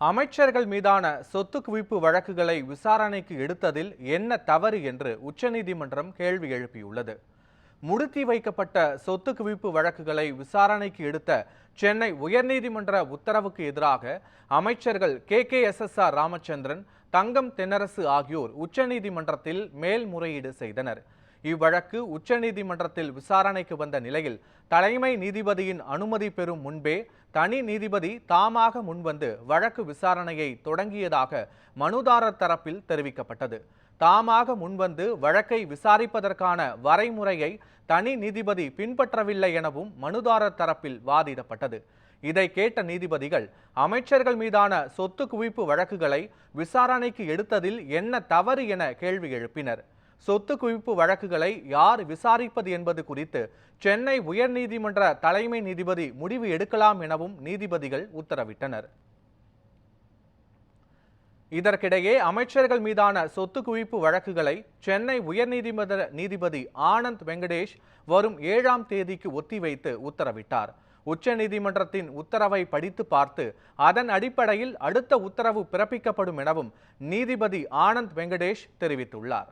அமைச்சர்கள் மீதான சொத்து குவிப்பு வழக்குகளை விசாரணைக்கு எடுத்ததில் என்ன தவறு என்று உச்சநீதிமன்றம் கேள்வி எழுப்பியுள்ளது. முடுத்தி வைக்கப்பட்ட சொத்து குவிப்பு வழக்குகளை விசாரணைக்கு எடுத்த சென்னை உயர்நீதிமன்ற உத்தரவுக்கு எதிராக அமைச்சர்கள் K. K. S. S. R. Ramachandran Thangam Thennarasu ஆகியோர் உச்சநீதிமன்றத்தில் மேல்முறையீடு செய்தனர். இவ்வழக்கு உச்சநீதிமன்றத்தில் விசாரணைக்கு வந்த நிலையில் தலைமை நீதிபதியின் அனுமதி பெறும் முன்பே தனி நீதிபதி தாமாக முன்வந்து வழக்கு விசாரணையை தொடங்கியதாக மனுதாரர் தரப்பில் தெரிவிக்கப்பட்டது. தாமாக முன்வந்து வழக்கை விசாரிப்பதற்கான வரைமுறையை தனி நீதிபதி பின்பற்றவில்லை எனவும் மனுதாரர் தரப்பில் வாதிடப்பட்டது. இதை கேட்ட நீதிபதிகள் அமைச்சர்கள் மீதான சொத்து குவிப்பு வழக்குகளை விசாரணைக்கு எடுத்ததில் என்ன தவறு என கேள்வி எழுப்பினர். சொத்து குவிப்பு வழக்குகளை யார் விசாரிப்பது என்பது குறித்து சென்னை உயர்நீதிமன்ற தலைமை நீதிபதி முடிவு எடுக்கலாம் எனவும் நீதிபதிகள் உத்தரவிட்டனர். இதற்கிடையே அமைச்சர்கள் மீதான சொத்து குவிப்பு வழக்குகளை சென்னை உயர்நீதிமன்ற நீதிபதி ஆனந்த் வெங்கடேஷ் வரும் ஏழாம் தேதிக்கு ஒத்திவைத்து உத்தரவிட்டார். உச்சநீதிமன்றத்தின் உத்தரவை படித்து பார்த்து அதன் அடிப்படையில் அடுத்த உத்தரவு பிறப்பிக்கப்படும் எனவும் நீதிபதி ஆனந்த் வெங்கடேஷ் தெரிவித்துள்ளார்.